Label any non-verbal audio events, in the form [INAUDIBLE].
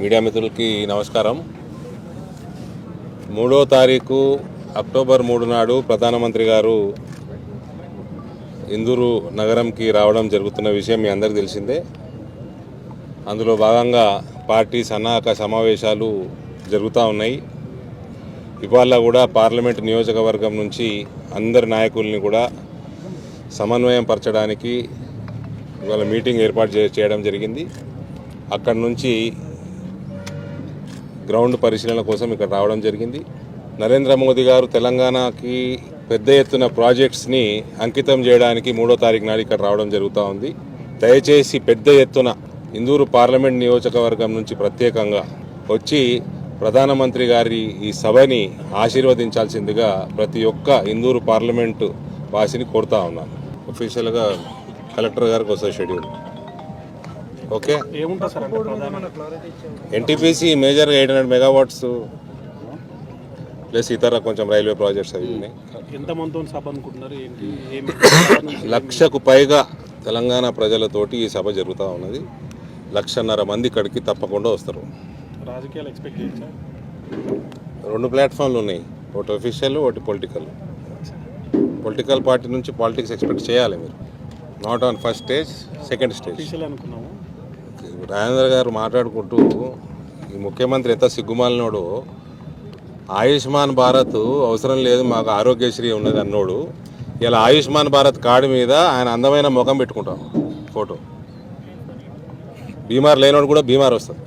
Media మిత్రులకి నమస్కారం. మూడో తారీఖు అక్టోబర్ మూడు నాడు ప్రధానమంత్రి గారు ఇందూరు నగరంకి రావడం జరుగుతున్న విషయం మీ అందరికీ తెలిసిందే. అందులో భాగంగా పార్టీ సన్నాహక సమావేశాలు జరుగుతూ ఉన్నాయి. ఇవాళ కూడా పార్లమెంట్ నియోజకవర్గం నుంచి అందరి నాయకుల్ని కూడా సమన్వయం పరచడానికి ఇవాళ మీటింగ్ ఏర్పాటు చే- చేయడం జరిగింది. అక్కడి నుంచి గ్రౌండ్ పరిశీలన కోసం ఇక్కడ రావడం జరిగింది. నరేంద్ర మోదీ గారు తెలంగాణకి పెద్ద ఎత్తున ప్రాజెక్ట్స్ని అంకితం చేయడానికి మూడో తారీఖు నాడు ఇక్కడ రావడం జరుగుతూ ఉంది. దయచేసి పెద్ద ఎత్తున ఇందూరు పార్లమెంట్ నియోజకవర్గం నుంచి ప్రత్యేకంగా వచ్చి ప్రధానమంత్రి గారి ఈ సభని ఆశీర్వదించాల్సిందిగా ప్రతి ఒక్క ఇందూరు పార్లమెంటు వాసిని కోరుతా ఉన్నాను. అఫీషియల్గా కలెక్టర్ గారికి వస్తుంది schedule. Okay. NTPC major eight hundred megawatts plus ఇతర కొంచెం రైల్వే ప్రాజెక్ట్స్ అవి ఉన్నాయి. [COUGHS] లక్షకు పైగా తెలంగాణ ప్రజలతోటి ఈ సభ జరుగుతూ ఉన్నది. లక్షన్నర మంది ఇక్కడికి తప్పకుండా వస్తారు. రెండు ప్లాట్ఫామ్లు ఉన్నాయి. ఒకటి ఒఫీషియల్ ఒకటి పొలిటికల్ పొలిటికల్ పార్టీ నుంచి పాలిటిక్స్ ఎక్స్పెక్ట్ చేయాలి మీరు. Not on first stage second stage official Rajendra గారు మాట్లాడుకుంటూ ఈ ముఖ్యమంత్రి ఎంత సిగ్గుమాలినోడు ఆయుష్మాన్ భారత్ అవసరం లేదు మాకు ఆరోగ్యశ్రీ ఉన్నది అన్నోడు. ఇలా ఆయుష్మాన్ భారత్ కార్డు మీద ఆయన అందమైన ముఖం పెట్టుకుంటాం. ఫోటో. బీమార్ లేనోడు కూడా బీమార్ వస్తుంది